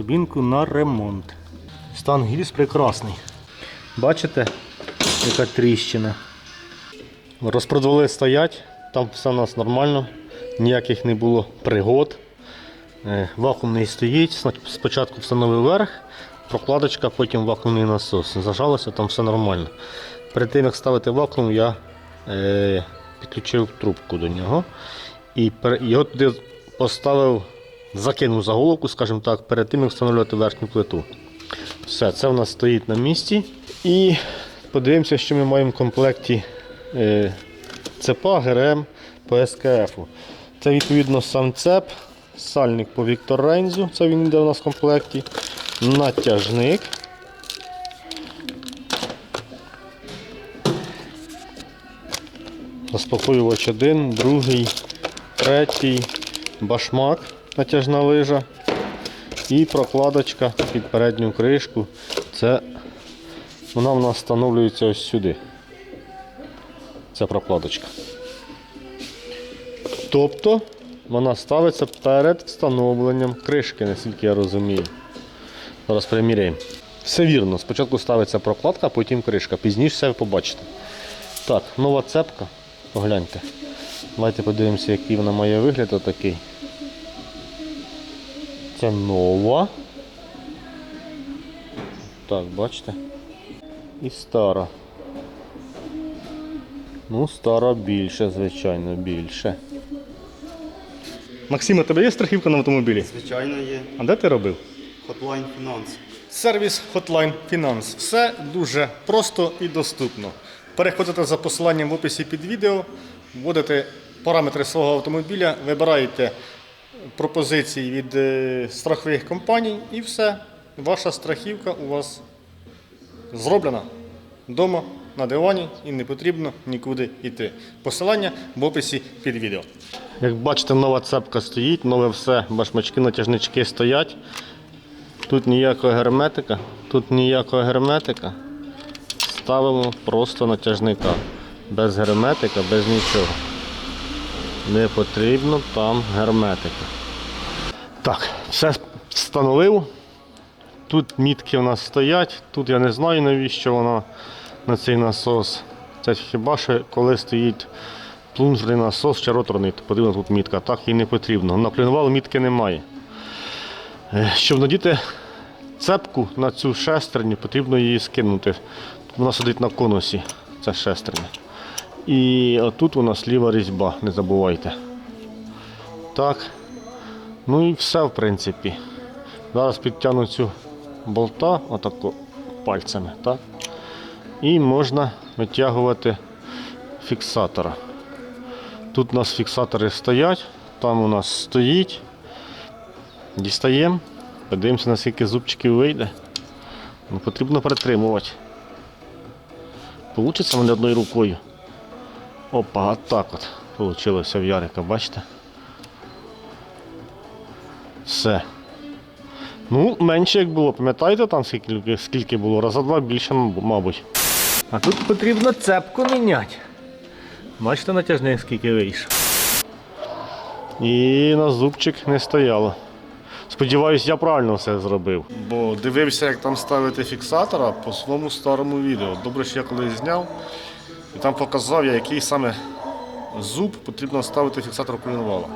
турбінку на ремонт. Стан гільз прекрасний. Бачите, яка тріщина. Розпродвали стоять, там все у нас нормально, ніяких не було пригод. Е, Вакуумний стоїть, спочатку встановив верх, прокладочка, потім вакуумний насос. Зажалося, там все нормально. Перед тим як ставити вакуум, я е, підключив трубку до нього і його туди поставив, закинув заголовку, скажімо так, перед тим як встановлювати верхню плиту. Все, це в нас стоїть на місці. І подивимося, що ми маємо в комплекті е, цепа ГРМ по СКФ. Це відповідно сам цеп, сальник по Віктор Рейнзу, це він йде у нас в комплекті, натяжник. Розпаковувач один, другий, третій, башмак, натяжна лижа і прокладочка під передню кришку. Це вона в нас встановлюється ось сюди. Ця прокладочка. Тобто вона ставиться перед встановленням кришки, наскільки я розумію. Зараз приміряємо. Все вірно. Спочатку ставиться прокладка, потім кришка. Пізніше все ви побачите. Так, нова цепка. Погляньте. Давайте подивимося, який вона має вигляд отакий. Це нова. Так, бачите? І стара. Ну, стара більше, звичайно, більше. Максим, у тебе є страхівка на автомобілі? Звичайно, є. А де ти робив? Hotline Finance. Сервіс Hotline Finance. Все дуже просто і доступно. Переходите за посиланням в описі під відео, вводите параметри свого автомобіля, вибираєте пропозиції від е, страхових компаній і все. Ваша страхівка у вас зроблена вдома на дивані і не потрібно нікуди йти. Посилання в описі під відео. Як бачите, нова цепка стоїть, нове все, башмачки, натяжнички стоять. Тут ніякого герметика, тут ніякого герметика. Ставимо просто натяжника. Без герметика, без нічого. Не потрібно там герметика. Так, все встановив. Тут мітки у нас стоять. Тут я не знаю навіщо воно на цей насос. Це хіба що коли стоїть плунжерний насос чи роторний, то потрібна тут мітка. Так і не потрібно. На мітки немає. Е, Щоб надіти цепку на цю шестерню, потрібно її скинути. Вона сидить на конусі, ця шестерня. І отут у нас ліва різьба, не забувайте. Так. Ну і все, в принципі. Зараз підтягну цю болта отако пальцями. так? І можна витягувати фіксатора. Тут у нас фіксатори стоять, там у нас стоїть. Дістаємо, подивимося, наскільки зубчиків вийде. Ну, потрібно притримувати. Получиться мене одною рукою. Опа, а так от Получилося в Ярика, бачите? Все. Ну, менше як було, пам'ятаєте там скільки, скільки було? Раза два більше, мабуть. А тут потрібно цепку міняти. Бачите натяжник скільки вийшов. І на зубчик не стояло. Сподіваюсь, я правильно все зробив. Бо дивився, як там ставити фіксатора по своєму старому відео. Добре, що я колись зняв. І там показав я, який саме зуб потрібно ставити фіксатор колінвала.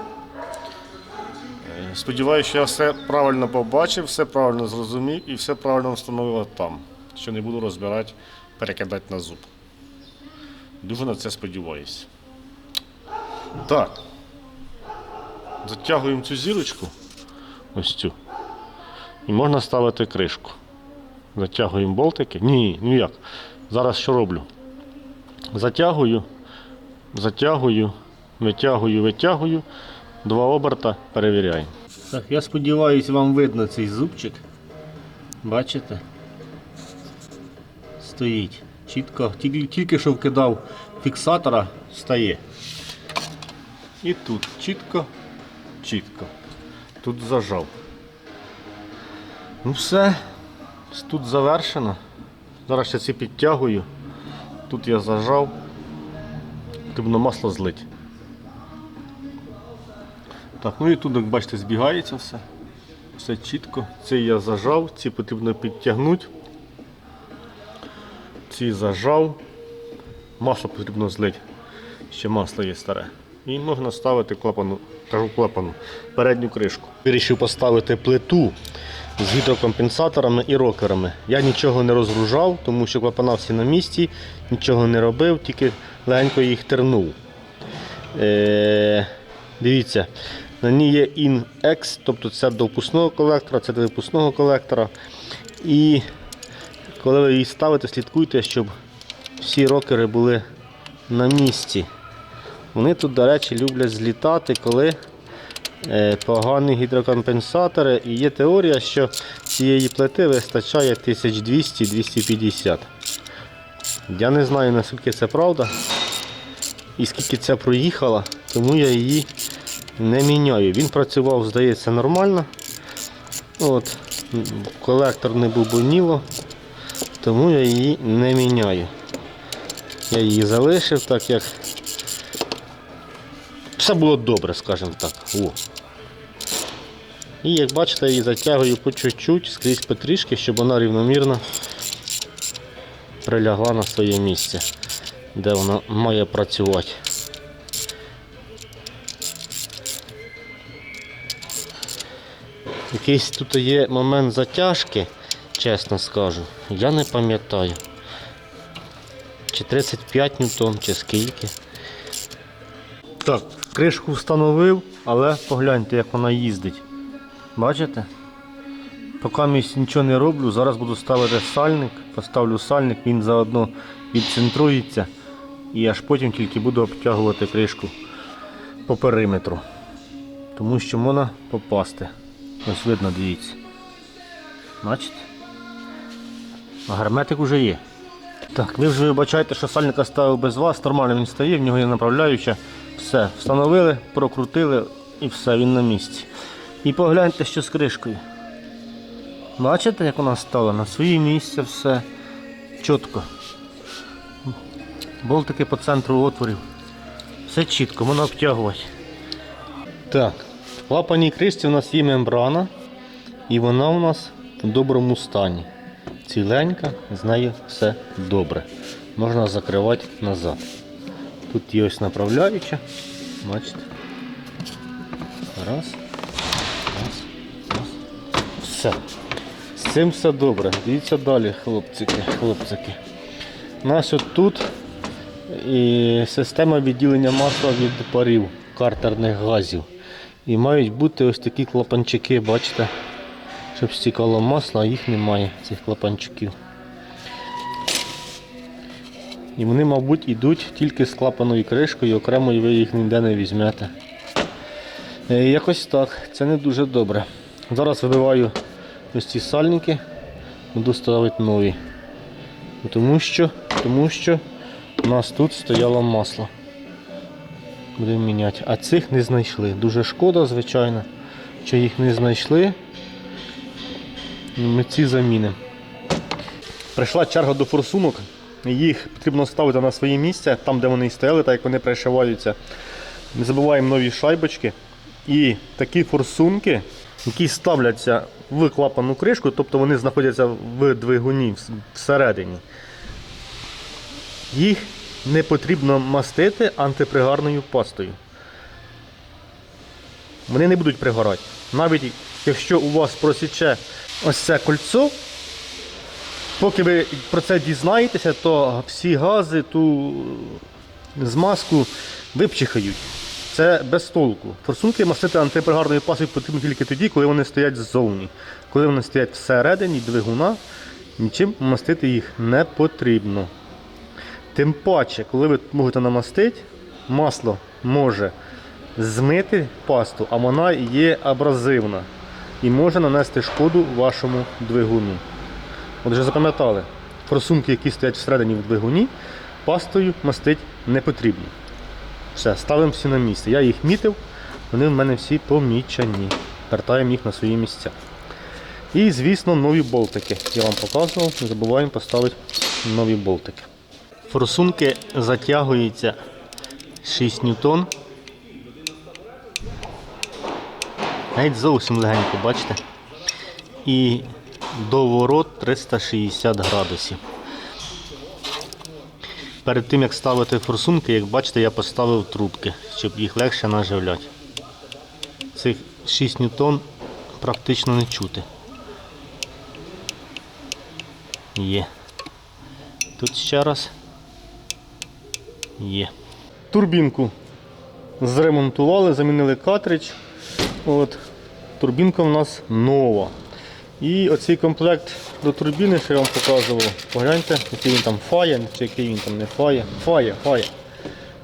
Е, Сподіваюся, що я все правильно побачив, все правильно зрозумів і все правильно встановив там. Що не буду розбирати, перекидати на зуб. Дуже на це сподіваюся. Так. Затягуємо цю зірочку. Ось цю. І можна ставити кришку. Затягуємо болтики. Ні, ну як. Зараз що роблю? Затягую, затягую, витягую, витягую. Два оберта перевіряємо. Так, я сподіваюся, вам видно цей зубчик. Бачите? Стоїть. Чітко, тільки, тільки що вкидав фіксатора, стає. І тут чітко, чітко. Тут зажав. Ну все, тут завершено. Зараз ще ці підтягую. Тут я зажав. Потрібно масло злить. Так, ну і тут, як бачите, збігається все. Все чітко. Ці я зажав, ці потрібно підтягнути. Ці зажав. Масло потрібно злити. Ще масло є старе. І можна ставити клапану, кажу клапану, передню кришку. Вирішив поставити плиту з гідрокомпенсаторами і рокерами. Я нічого не розгружав, тому що клапана всі на місці, нічого не робив, тільки легенько їх тернув. Е, дивіться, на ній є IN-X, тобто це до впускного колектора, це до випускного колектора. І коли ви її ставите, слідкуйте, щоб всі рокери були на місці. Вони тут, до речі, люблять злітати, коли погані гідрокомпенсатори. І є теорія, що цієї плити вистачає 1200-250. Я не знаю, наскільки це правда і скільки ця проїхала, тому я її не міняю. Він працював, здається, нормально. От, колектор не бубоніло, тому я її не міняю. Я її залишив так, як все було добре, скажімо так. О. І як бачите, я її затягую по чуть-чуть, скрізь потрішки, щоб вона рівномірно прилягла на своє місце, де вона має працювати. Якийсь тут є момент затяжки, чесно скажу, я не пам'ятаю. Чи 35 ньютон, чи скільки. Так, кришку встановив, але погляньте, як вона їздить. Бачите? Поки нічого не роблю, зараз буду ставити сальник, поставлю сальник, він заодно відцентрується і аж потім тільки буду обтягувати кришку по периметру. Тому що можна попасти. Ось видно, дивіться. Бачите? А герметик уже є. Так, ви вже вибачаєте, що сальника ставив без вас, нормально він стає, в нього є направляюча. Все, встановили, прокрутили і все, він на місці. І погляньте, що з кришкою. Бачите, як вона стала? На своє місце все чітко. Болтики по центру отворів. Все чітко, можна обтягувати. Так, в клапаній кришці у нас є мембрана, і вона у нас в доброму стані. Ціленька, з нею все добре. Можна закривати назад. Тут є ось направляюча. Бачите. Раз. Все. З цим все добре. Дивіться далі, хлопчики, хлопчики. У нас от тут і система відділення масла від парів картерних газів. І мають бути ось такі клапанчики, бачите, щоб стікало масло, а їх немає, цих клапанчиків. І вони, мабуть, йдуть тільки з клапаною кришкою, окремо і ви їх ніде не візьмете. Е, Якось так, це не дуже добре. Зараз вибиваю ось ці сальники, буду ставити нові. Тому що, тому що у нас тут стояло масло. Будемо міняти. А цих не знайшли. Дуже шкода, звичайно, що їх не знайшли. Ми ці замінимо. Прийшла черга до форсунок. Їх потрібно ставити на своє місце, там, де вони стояли, так як вони пришиваються. Не забуваємо нові шайбочки. І такі форсунки, які ставляться в клапану кришку, тобто вони знаходяться в двигуні всередині. Їх не потрібно мастити антипригарною пастою. Вони не будуть пригорати. Навіть якщо у вас просіче ось це кольцо, поки ви про це дізнаєтеся, то всі гази, ту змазку випчихають. Це без толку. Форсунки мастити антипригарною пастою потрібно тільки тоді, коли вони стоять ззовні. Коли вони стоять всередині двигуна, нічим мастити їх не потрібно. Тим паче, коли ви можете намастити, масло може змити пасту, а вона є абразивна і може нанести шкоду вашому двигуну. От вже запам'ятали, форсунки, які стоять всередині в двигуні, пастою мастити не потрібно. Все, ставимо всі на місце. Я їх мітив, вони в мене всі помічені. Вертаємо їх на свої місця. І, звісно, нові болтики. Я вам показував, не забуваємо поставити нові болтики. Форсунки затягуються 6 ньютон. Навіть зовсім легенько, бачите? і доворот 360 градусів. Перед тим як ставити форсунки, як бачите, я поставив трубки, щоб їх легше наживляти. Цих 6 ньютон практично не чути. Є. Тут ще раз. Є. Турбінку зремонтували, замінили картридж. От. Турбінка в нас нова. І оцей комплект до турбіни, що я вам показував, погляньте, який він там фає, чи який він там не фає. Фає, фає.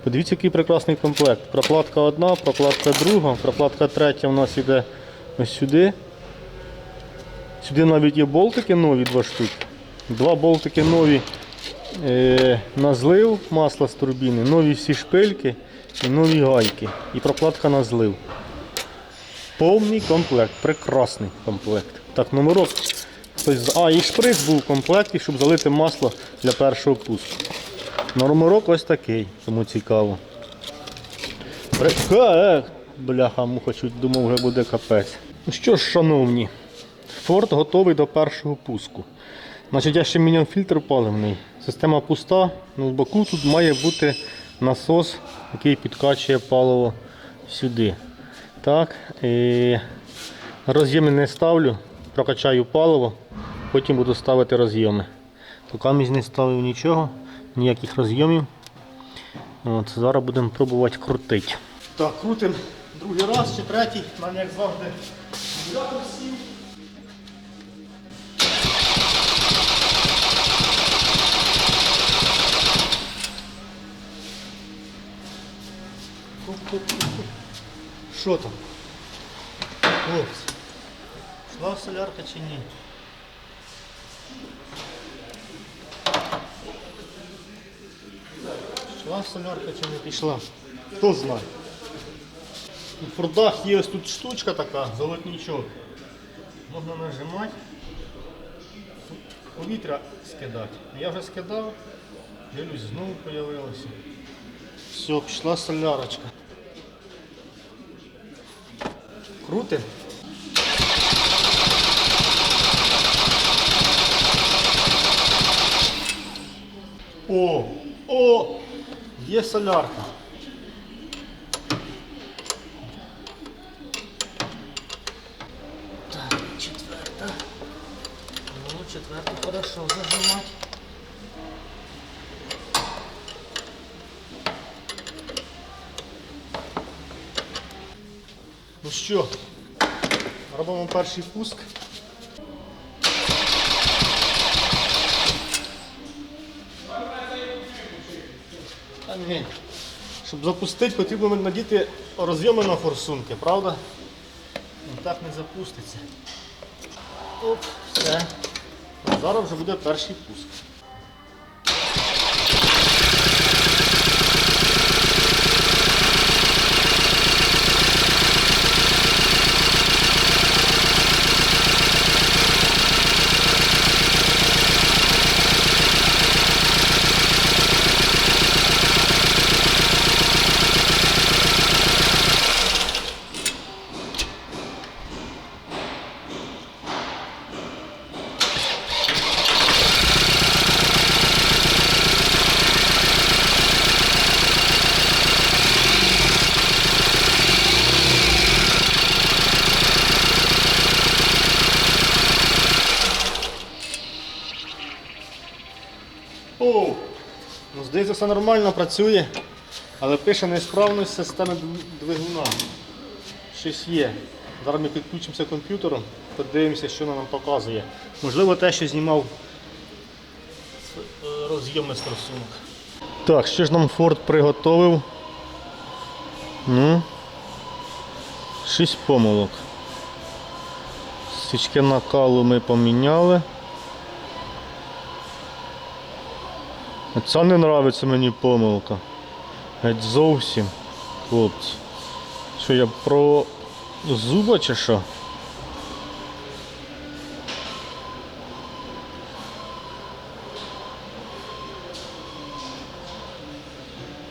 Подивіться, який прекрасний комплект. Прокладка одна, прокладка друга, прокладка третя у нас йде ось сюди. Сюди навіть є болтики нові, два штуки. Два болтики нові е, на злив масла з турбіни, нові всі шпильки і нові гайки. І прокладка на злив. Повний комплект, прекрасний комплект. Так, номерок. Хтось... з- А, і шприц був в комплекті, щоб залити масло для першого пуску. Номерок ось такий, тому цікаво. Пре- Е, Бляха, муха, чуть думав, вже буде капець. Ну що ж, шановні, Форд готовий до першого пуску. Значить, я ще міняв фільтр паливний. Система пуста, ну в боку тут має бути насос, який підкачує паливо сюди. Так, і роз'єми не ставлю, прокачаю паливо, потім буду ставити роз'єми. Поки місь не ставив нічого, ніяких роз'ємів. От, зараз будемо пробувати крутити. Так, крутимо другий раз чи третій, мене як завжди. Хоп-хоп-хоп. Що там? Хлопці. Шла солярка чи ні? Пішла солярка чи не пішла? Хто знає. У фордах є ось тут штучка така, золотничок. Можна нажимати, повітря скидати. Я вже скидав, дивлюсь, знову з'явилося. Все, пішла солярочка. Крутим. О, о, є солярка. Так, четверта. Ну, четверту хорошо зажимать. Ну що, робимо перший пуск. Щоб запустити, потрібно надіти розйоми на форсунки, правда? Ну, так не запуститься. Оп, все. Зараз вже буде перший пуск. О, ну, здається, все нормально працює, але пише несправність системи двигуна. Щось є. Зараз ми підключимося комп'ютером, подивимося, що вона нам показує. Можливо, те, що знімав е, роз'єми з форсунок. Так, що ж нам Ford приготовив? Ну, шість помилок. Свічки накалу ми поміняли. Це не нравиться мені помилка. Геть зовсім, хлопці. Що я про зуба чи що?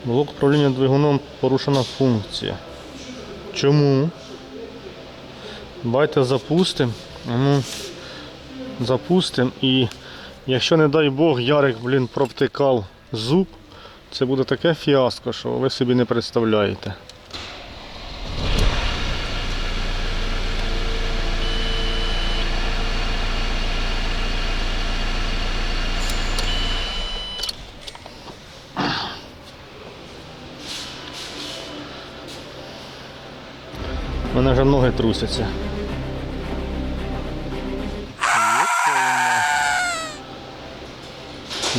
Блок управління двигуном порушена функція. Чому? Давайте запустимо. Ну, запустимо і якщо, не дай Бог, Ярик, блін, провтикав зуб, це буде таке фіаско, що ви собі не представляєте. У мене вже ноги трусяться.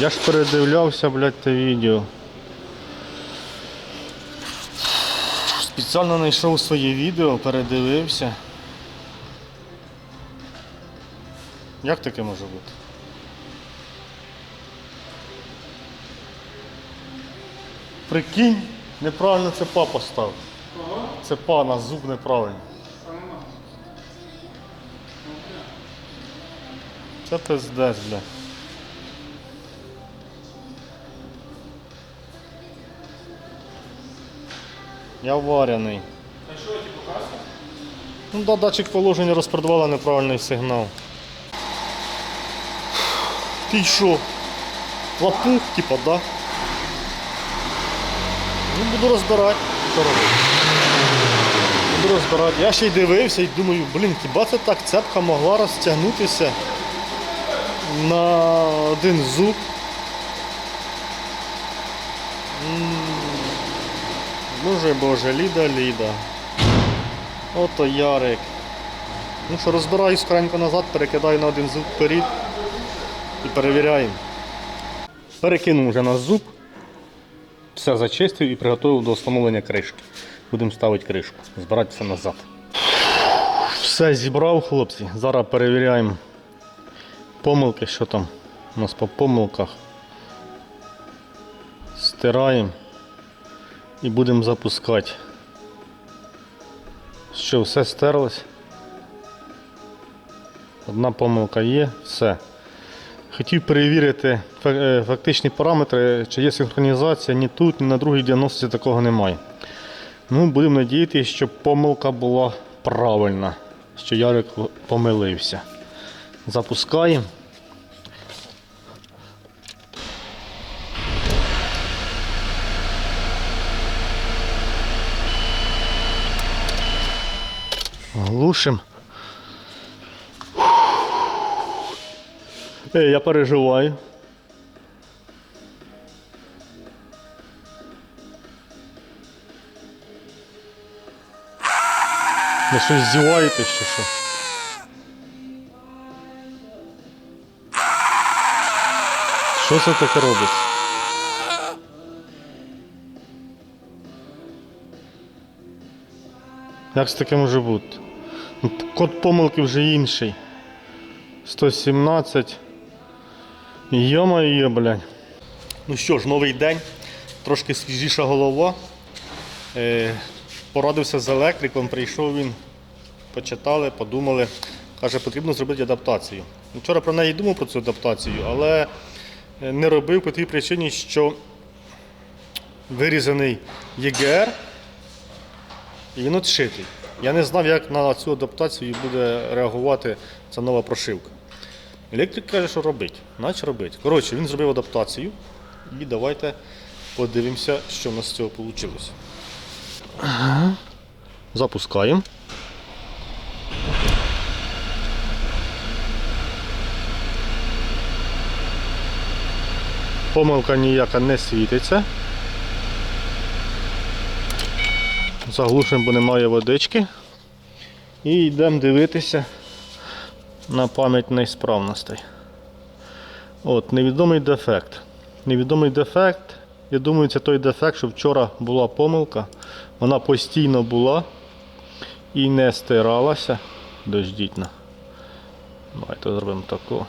Я ж передивлявся, блядь, те відео. Спеціально знайшов своє відео, передивився. Як таке може бути? Прикинь, неправильно це па поставив. Це па на зуб неправильно. Це пиздець, бля. Я варений. А що ти показує? Ну да, датчик положення розпродавала неправильний сигнал. Ти що? Лапух, типа, да? Ну буду розбирати. Буду розбирати. Я ще й дивився і думаю, блін, хіба це так цепка могла розтягнутися на один зуб. Боже боже, Ліда, Ліда. Ото Ярик. Ну що, розбираю скоренько назад, перекидаю на один зуб вперед і перевіряємо. Перекинув вже на зуб, все зачистив і приготував до встановлення кришки. Будемо ставити кришку, збирати все назад. Все зібрав, хлопці. Зараз перевіряємо помилки, що там у нас по помилках. Стираємо і будемо запускати. Що, все стерлось? Одна помилка є, все. Хотів перевірити е, фактичні параметри, чи є синхронізація, ні тут, ні на другій діагностиці такого немає. Ну, будемо надіятися, що помилка була правильна, що Ярик помилився. Запускаємо. Глушим. Ей, я переживаю. Ви щось здіваєтесь чи що? Що це таке робить? Як це таке може бути? Код помилки вже інший. 117. Йо-моє, блядь. Ну що ж, новий день, трошки свіжіша голова. Е, порадився з електриком, прийшов він, почитали, подумали. Каже, потрібно зробити адаптацію. Вчора про неї думав про цю адаптацію, але е, не робив по тій причині, що вирізаний ЄГР і він отшитий. Я не знав, як на цю адаптацію буде реагувати ця нова прошивка. Електрик каже, що робить. Наче робить. Коротше, він зробив адаптацію. І давайте подивимося, що в нас з цього вийшло. Запускаємо. Помилка ніяка не світиться. Заглушимо, бо немає водички. І йдемо дивитися на пам'ять несправностей. От, невідомий дефект. Невідомий дефект. Я думаю, це той дефект, що вчора була помилка. Вона постійно була і не стиралася. Дождіть. Давайте зробимо таку.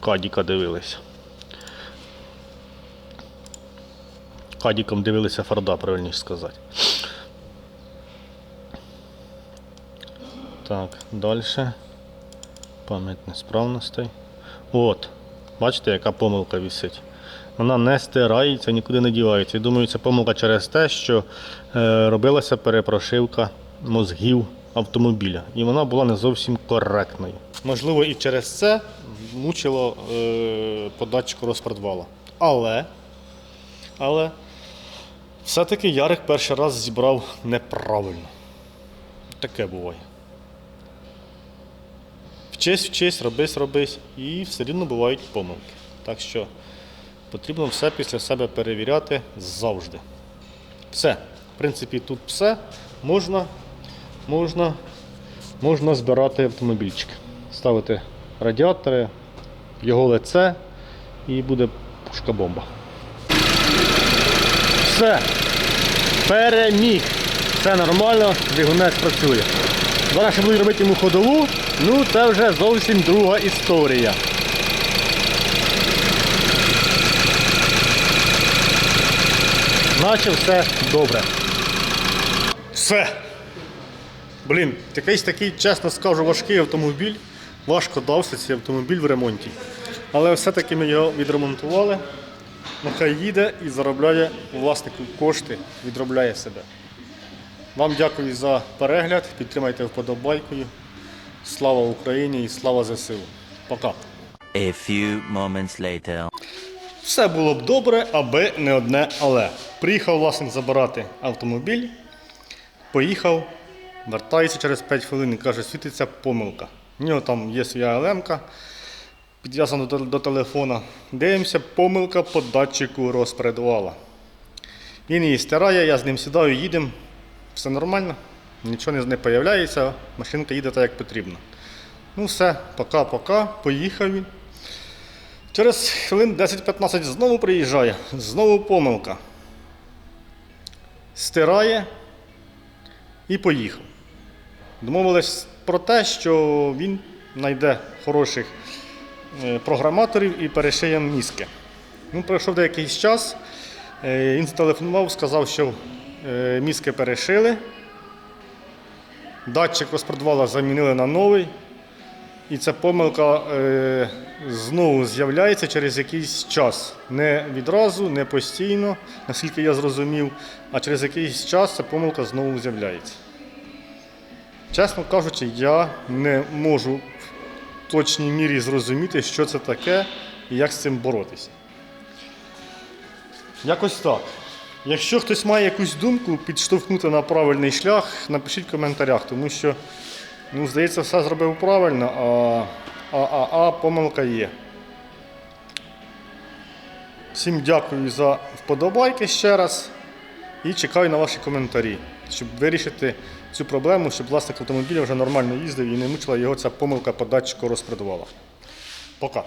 Кадіка дивилися. Кадіком дивилися Форда, правильніше сказати. Так, далі. Пам'ять несправностей. От. Бачите, яка помилка висить. Вона не стирається, нікуди не дівається. Я думаю, це помилка через те, що е, робилася перепрошивка мозгів автомобіля, і вона була не зовсім коректною. Можливо, і через це мучило е, податчику розпродвала. Але, але все-таки Ярик перший раз зібрав неправильно. Таке буває. Вчись, вчись, робись, робись, і все рівно бувають помилки. Так що потрібно все після себе перевіряти завжди. Все. В принципі, тут все. Можна, можна, можна збирати автомобільчик. Ставити радіатори, його лице і буде пушка бомба. Все. Переміг. Все нормально, двигунець працює. Зараз ще буду робити йому ходову, ну це вже зовсім друга історія. Наче все добре. Все. Блін, якийсь такий, чесно скажу, важкий автомобіль. Важко дався цей автомобіль в ремонті. Але все-таки ми його відремонтували. Нехай їде і заробляє власнику кошти, відробляє себе. Вам дякую за перегляд. Підтримайте вподобайкою. Слава Україні і слава ЗСУ. Пока. A few moments later. Все було б добре, аби не одне але. Приїхав власник забирати автомобіль, поїхав, вертається через 5 хвилин і каже, світиться помилка. У нього там є своя ЛМ-ка, підв'язана до, до телефона. Дивимося, помилка по датчику розпередувала. Він її стирає, я з ним сідаю, їдемо, все нормально, нічого не, з'являється, машинка їде так, як потрібно. Ну все, пока-пока, поїхав він. Через хвилин 10-15 знову приїжджає, знову помилка. Стирає і поїхав. Домовились про те, що він знайде хороших програматорів і перешиє мізки. Ну, пройшов деякий час, е, він зателефонував, сказав, що е, мізки перешили, датчик розпродвала замінили на новий. І ця помилка е, знову з'являється через якийсь час. Не відразу, не постійно, наскільки я зрозумів, а через якийсь час ця помилка знову з'являється. Чесно кажучи, я не можу точній мірі зрозуміти, що це таке і як з цим боротися. Якось так. Якщо хтось має якусь думку підштовхнути на правильний шлях, напишіть в коментарях, тому що, ну, здається, все зробив правильно, а, а, а, а помилка є. Всім дякую за вподобайки ще раз і чекаю на ваші коментарі, щоб вирішити цю проблему, щоб власник автомобіля вже нормально їздив і не мучила його ця помилка по датчику розпродувала. Пока.